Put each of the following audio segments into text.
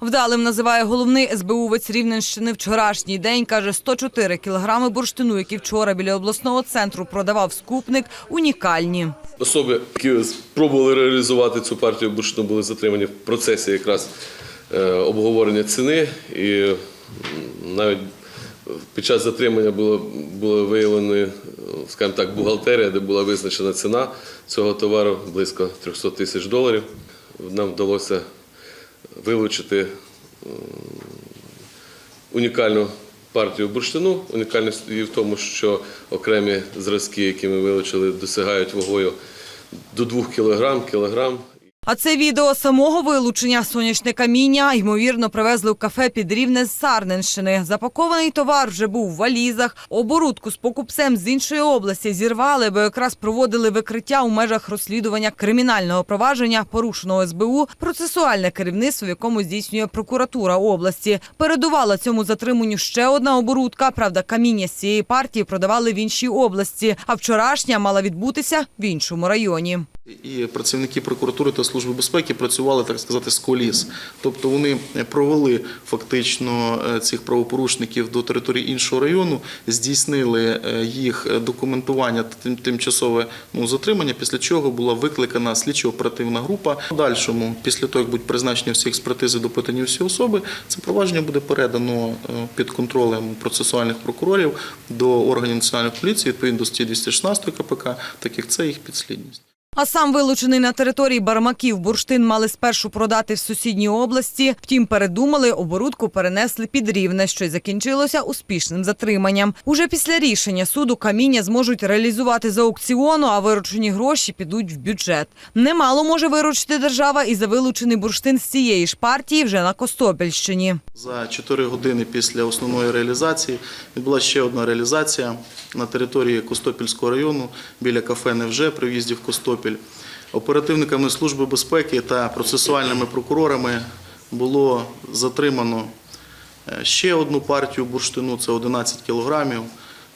Вдалим називає головний СБУвець Рівненщини вчорашній день. Каже, 104 кілограми бурштину, які вчора біля обласного центру продавав скупник, унікальні. Особи, які спробували реалізувати цю партію бурштину, були затримані в процесі якраз е, обговорення ціни. І навіть під час затримання було, було виявлено, е, скажімо так, бухгалтерія, де була визначена ціна цього товару близько 300 тисяч доларів. Нам вдалося вилучити унікальну партію бурштину. Унікальність її в тому, що окремі зразки, які ми вилучили, досягають вагою до 2 кг, кілограм. А це відео самого вилучення сонячне каміння, ймовірно, привезли в кафе під Рівне з Сарненщини. Запакований товар вже був в валізах. Оборудку з покупцем з іншої області зірвали, бо якраз проводили викриття у межах розслідування кримінального провадження, порушеного СБУ, процесуальне керівництво, в якому здійснює прокуратура області. Передувала цьому затриманню ще одна оборудка. Правда, каміння з цієї партії продавали в іншій області. А вчорашня мала відбутися в іншому районі. І працівники прокуратури та служби безпеки працювали, так сказати, з коліс. Тобто вони провели фактично е, цих правопорушників до території іншого району, здійснили е, їх документування та тим- тимчасове ну, затримання, після чого була викликана слідчо-оперативна група. В Подальшому, після того, як будуть призначені всі експертизи, допитані всі особи, це провадження буде передано е, під контролем процесуальних прокурорів до органів національної поліції відповідно до статті 216 КПК, так як це їх підслідність. А сам вилучений на території Бармаків бурштин мали спершу продати в сусідній області. Втім, передумали, оборудку перенесли під рівне, що й закінчилося успішним затриманням. Уже після рішення суду каміння зможуть реалізувати з аукціону, а виручені гроші підуть в бюджет. Немало може виручити держава і за вилучений бурштин з цієї ж партії вже на Костопільщині. За 4 години після основної реалізації відбулася ще одна реалізація на території Костопільського району біля кафе «Невже» при в'їзді в Костопіль. Оперативниками Служби безпеки та процесуальними прокурорами було затримано е, ще одну партію бурштину, це 11 кілограмів,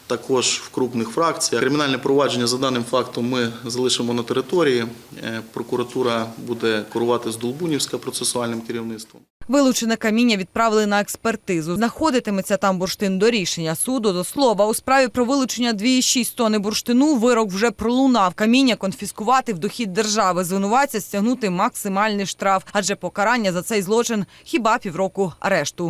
також в крупних фракціях. Кримінальне провадження за даним фактом ми залишимо на території. Е, Прокуратура буде керувати з Долбунівська процесуальним керівництвом. Вилучене каміння відправили на експертизу. Знаходитиметься там бурштин до рішення суду. До слова, у справі про вилучення 2,6 тонни бурштину вирок вже пролунав. Каміння конфіскувати в дохід держави. Звинуватця стягнути максимальний штраф, адже покарання за цей злочин хіба півроку арешту.